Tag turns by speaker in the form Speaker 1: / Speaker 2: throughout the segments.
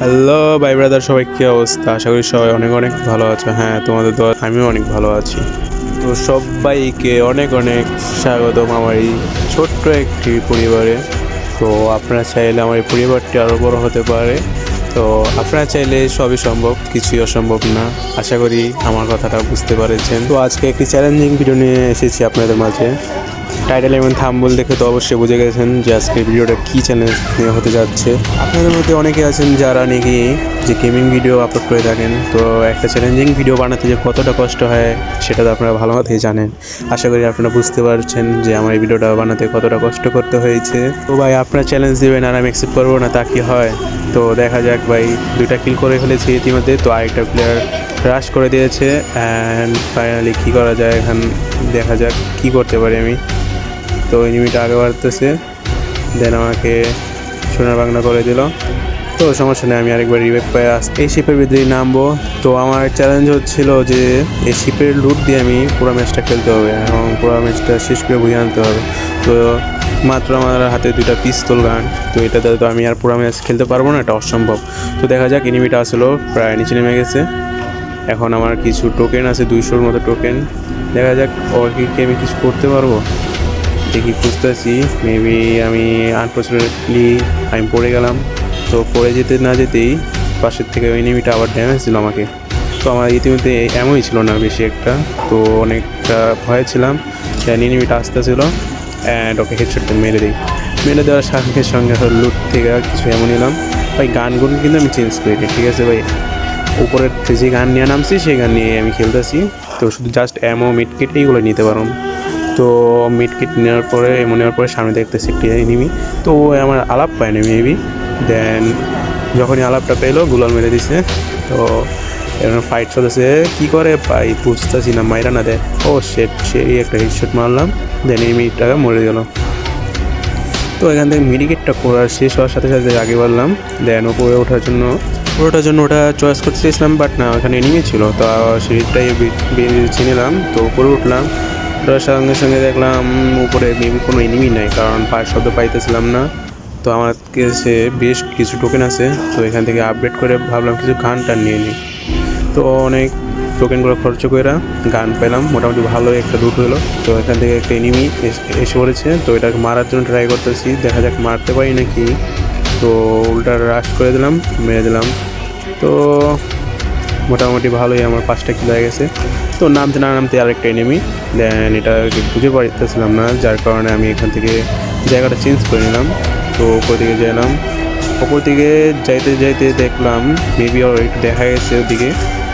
Speaker 1: Hello ভাই brother সবাই কী অবস্থা? আশা করি সবাই অনেক অনেক ভালো আছে। হ্যাঁ তোমাদের তো আমিও অনেক ভালো আছি। তো সবাইকে অনেক অনেক স্বাগতম আমার এই ছোট্ট একটি পরিবারে। তো আপনারা চাইলে আমার এই পরিবারটি আরও বড় হতে পারে। তো আপনারা চাইলে সবই সম্ভব, কিছুই অসম্ভব না। আশা করি আমার কথাটা বুঝতে পেরেছেন। তো আজকে একটি চ্যালেঞ্জিং ভিডিও নিয়ে এসেছি আপনাদের মাঝে। টাইটেল এবং থাম্বল দেখে তো অবশ্যই বুঝে গেছেন যে আজকে ভিডিওটা কী চ্যালেঞ্জ নিয়ে হতে যাচ্ছে। আপনাদের মধ্যে অনেকে আছেন যারা নাকি যে গেমিং ভিডিও আপলোড করে থাকেন। তো একটা চ্যালেঞ্জিং ভিডিও বানাতে যে কতটা কষ্ট হয়, সেটা তো আপনারা ভালো মতোই জানেন। আশা করি আপনারা বুঝতে পারছেন যে আমার এই ভিডিওটা বানাতে কতটা কষ্ট করতে হয়েছে। তো ভাই, আপনারা চ্যালেঞ্জ দেবেন আর আমি অ্যাকসেপ্ট করব না, তা কি হয়? তো দেখা যাক ভাই, দুইটা কিল করে ফেলেছি ইতিমধ্যে, তো আরেকটা প্লেয়ার রাশ করে দিয়েছে। অ্যান্ড ফাইনালি কী করা যায় এখন দেখা যাক, কী করতে পারি আমি। তো এনিমিটা আগে বাড়তেছে। দেন আমাকে সোনার বাংলা করে দিল। তো সমস্যা নেই, আমি আরেকবার রিভেক পাই আস এই শিপের ভিতরেই নামবো। তো আমার চ্যালেঞ্জ হচ্ছিল যে এই শিপের লুট দিয়ে আমি পুরো ম্যাচটা খেলতে হবে এবং পুরো ম্যাচটা শেষ করে বুঝে আনতে হবে। তো মাত্র আমার হাতে দুইটা পিস্তল গান তো এটাতে তো আমি আর পুরো ম্যাচ খেলতে পারব না, এটা অসম্ভব। তো দেখা যাক এনিমিটা আসলো, প্রায় নিচে নেমে গেছে। এখন আমার কিছু টোকেন আছে, দুইশোর মতো টোকেন দেখা যাক, ওর কি কি আমি কিছু করতে পারব? দেখি খুঁজতেছি মেবি আমি আনফর্চুনেটলি আমি পড়ে গেলাম। তো পড়ে যেতে না যেতেই পাশের থেকে ওই এনিমিটা আবার ড্যামেজ দিল আমাকে। তো আমার ইতিমধ্যে এমনই ছিল না বেশি একটা। তো অনেকটা ভয়ে ছিলাম এনিমিটা আসতেছিল অ্যান্ড ওকে হেডশট মেরে দিই। মেরে দেওয়ার সঙ্গে সঙ্গে লুট থেকে কিছু এমন নিলাম। ভাই, গানগুলো কিন্তু আমি চেঞ্জ করি ঠিক আছে ভাই? উপরের যে গান নিয়ে নামছি, সেই গান নিয়ে আমি খেলতেছি। তো শুধু জাস্ট অ্যামো মিড কিট এইগুলো নিতে পারো। তো মিড কিট নেওয়ার পরে, এমন নেওয়ার পরে সামনে দেখতেছি একটি এনিমি তো ও আমার আলাপ পায়নি মেবি দেন যখনই আলাপটা পেল, গুলাল মেরে দিছে। তো এরকম ফাইট চলেছে কী করে পাই বুঝতেছি না, মাইরা না দেয় ও সেট সেই একটা হেডশট মারলাম। দেন এই এনিমিটা মরে গেল। তো এখান থেকে মেডিকেটটা করার শেষ হওয়ার সাথে সাথে আগে বাড়লাম। দেন ওপরে ওঠার জন্য ওটার জন্য ওটা চয়েস করতে চেয়েছিলাম বাট না, ওখানে এনিমি ছিল। তো বেছে নিলাম তো উপরে উঠলাম। ওটার সঙ্গে সঙ্গে দেখলাম উপরে মেবি কোনো এনিমি নাই, কারণ পায়ের শব্দ পাইতেছিলাম না। তো আমার কাছে বেশ কিছু টোকেন আছে, তো এখান থেকে আপডেট করে ভাবলাম কিছু গান টান নিয়ে নিই। তো অনেক টোকেনগুলো খরচ করে গান পেলাম মোটামুটি ভালো একটা রুট হলো। তো এখান থেকে একটা এনিমি এসে পড়েছে, তো এটাকে মারার জন্য ট্রাই করতেছি, দেখা যাক মারতে পারি নাকি। তো উল্টা রাশ করে দিলাম, মেরে দিলাম। তো মোটামুটি ভালোই আমার পাঁচটা কিলো হয়ে গেছে। তো নামতে না নামতে আরেকটা এনিমি দেন এটা খুঁজে পাইতেছিলাম না, যার কারণে আমি এখান থেকে জায়গাটা চেঞ্জ করে নিলাম। তো ওপর দিকে গেলাম ওপর দিকে যাইতে যাইতে দেখলাম মেবি ওর একটু দেখা গেছে ওদিকে।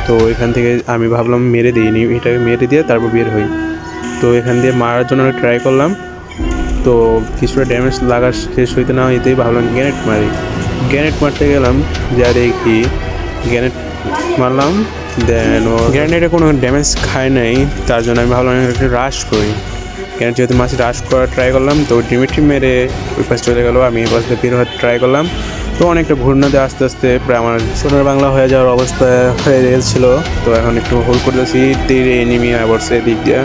Speaker 1: তো এখান থেকে আমি ভাবলাম মেরে দিইনি এটাকে মেরে দিয়ে তারপর বের হই। তো এখান দিয়ে মারার জন্য ট্রাই করলাম। তো কিছুটা ড্যামেজ লাগার শেষ হইতে না হইতেই ভাবলাম গ্যানেট মারি। গ্যানেট মারতে গেলাম, যা দেখি গ্যানেট মারলাম। দেন ও গ্যানেটে কোনো ড্যামেজ খায় নাই, তার জন্য আমি ভাবলাম একটু রাশ করি। কেন যেহেতু মাছ রাশ করার ট্রাই করলাম, তো ডিমিটি মেরে ওই পাশে চলে গেলো, আমি এই পাশ বের হওয়ার ট্রাই করলাম। তো অনেকটা ঘূর্ণাতে আস্তে আস্তে প্রায় আমার সোনার বাংলা হয়ে যাওয়ার অবস্থা হয়ে গেছিল। তো এখন একটু হোল্ড করতেছি, তীর এনিমি আবরছে দিক দিয়ে।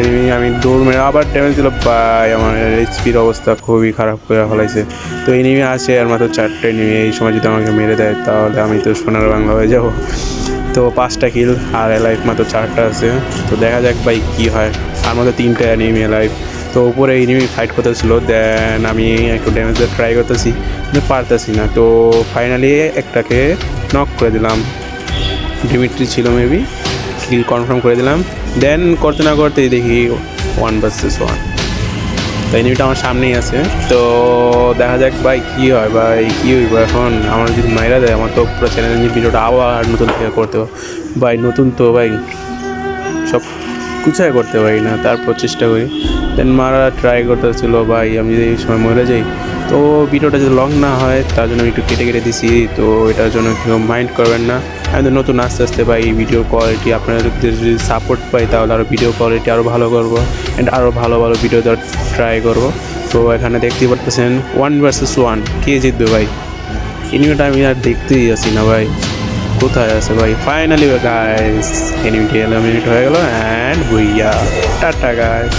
Speaker 1: enemy আমি দৌড় মেরে আবার ড্যামেজ দিল পাই আমার এইচপির অবস্থা খুবই খারাপ করে ফেলাইছে। তো এনিমি আছে, আর মাত্র চারটে এনিমি এই সময় যদি আমাকে মেরে দেয়, তাহলে আমি তো সোনার বাংলা হয়ে যাব। তো পাঁচটা কিল আর লাইফ মাত্র চারটা আছে। তো দেখা যাক ভাই কী হয়। আর মাত্র তিনটা এনিমি লাইফ তো উপরে এনিমি ফাইট করতেছিল দেন আমি একটু ড্যামেজ ট্রাই করতেছি, কিন্তু পারতেছি না। তো ফাইনালি একটাকে নক করে দিলাম। ডিমিট্রি ছিল মেবি কিল কনফার্ম করে দিলাম। দেন করতে না করতেই দেখি ওয়ান ভার্সেস ওয়ান তো এনিমিটা আমার সামনেই আছে। তো দেখা যাক ভাই কী হয়, ভাই কী হইব এখন? আমার যদি মাইরা দেয়, আমার তো পুরো চ্যালেঞ্জিং ভিডিওটা আবার নতুন থেকে করতে ভাই নতুন তো ভাই, সব কুচায় করতে পারি না, তারপর চেষ্টা করি। দেন মারা ট্রাই করতে করতেছিল, ভাই আমি যদি এই সময় মরে যাই, তো ভিডিওটা যদি লং না হয়, তার জন্য আমি একটু কেটে কেটে দিছি, তো এটার জন্য কেউ মাইন্ড করবেন না। আমি তো নতুন আস্তে আস্তে পাই ভিডিও কোয়ালিটি আপনাদের যদি সাপোর্ট পাই, তাহলে আরও ভিডিও কোয়ালিটি আরও ভালো করব অ্যান্ড আরও ভালো ভালো ভিডিও দেওয়ার ট্রাই করব। তো এখানে দেখতেই পারতেছেন ওয়ান ভার্সেস ওয়ান কে জিতবে ভাই? এনিমিটা আমি আর দেখতেই আছি না ভাই। কোথায় আছে ভাই? ফাইনালি গাইস এনিমিটি এলিমিনেট হয়ে গেল অ্যান্ড ভুইয়া টাটা গাইস